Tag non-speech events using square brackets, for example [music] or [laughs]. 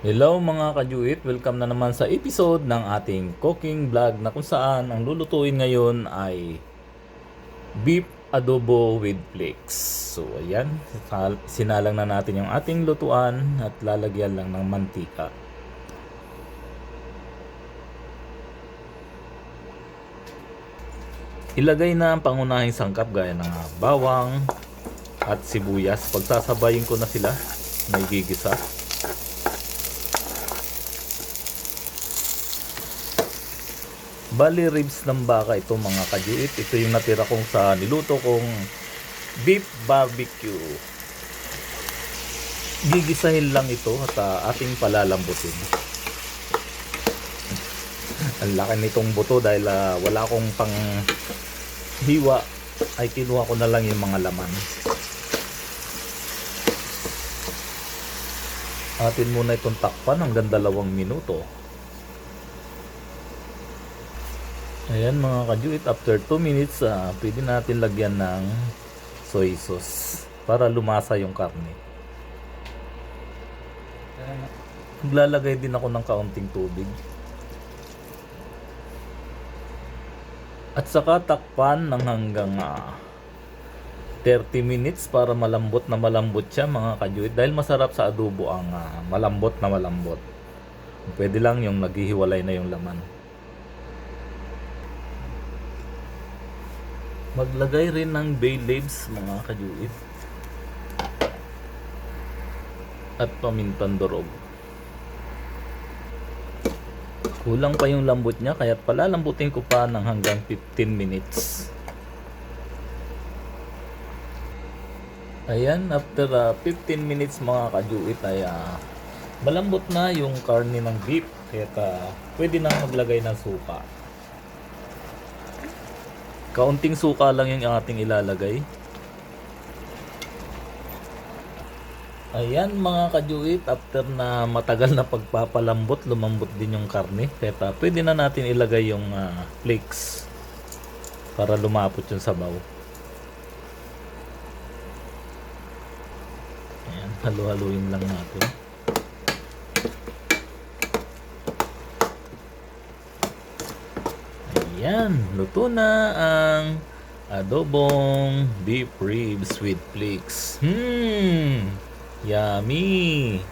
Hello mga kajuit, welcome na naman sa episode ng ating cooking vlog na kung saan ang lulutuin ngayon ay beef adobo with flakes. So ayan, sinalang na natin yung ating lutuan at lalagyan lang ng mantika. Ilagay na ang pangunahing sangkap gaya ng bawang at sibuyas. Pagsasabayin ko na sila, may gigisa. Bali ribs ng baka ito mga kajuit. Ito yung natira kong sa niluto kong beef barbecue. Gigisahin lang ito at ah, ating palalambutin. [laughs] Ang laki nitong buto dahil ah, wala akong pang hiwa ay kinuha ko na lang yung mga laman. Atin muna itong takpan hanggang dalawang minuto. Ayan mga kajuit, after 2 minutes, ah, pwede natin lagyan ng soy sauce para lumasa yung karne. Maglalagay din ako ng kaunting tubig. At saka takpan ng hanggang ah, 30 minutes para malambot na malambot siya mga kajuit dahil masarap sa adobo ang ah, malambot na malambot. Pwede lang yung naghihiwalay na yung laman. Maglagay rin ng bay leaves mga kajuit. At pamintang durog. Kulang pa yung lambot niya kaya palalambutin ko pa ng hanggang 15 minutes. Ayan, after ah, 15 minutes mga kajuit ay ah, malambot na yung karne ng beef. Kaya ah, pwede na maglagay ng suka. Kaunting suka lang yung ating ilalagay. Ayan mga kajuit, after na matagal na pagpapalambot, lumambot din yung karne. Kaya pwede na natin ilagay yung ah, flakes para lumapot yung sabaw. Ayan, halu-haluin lang natin. Ayan, luto na ang adobong beef ribs with flakes. Hmm, yummy!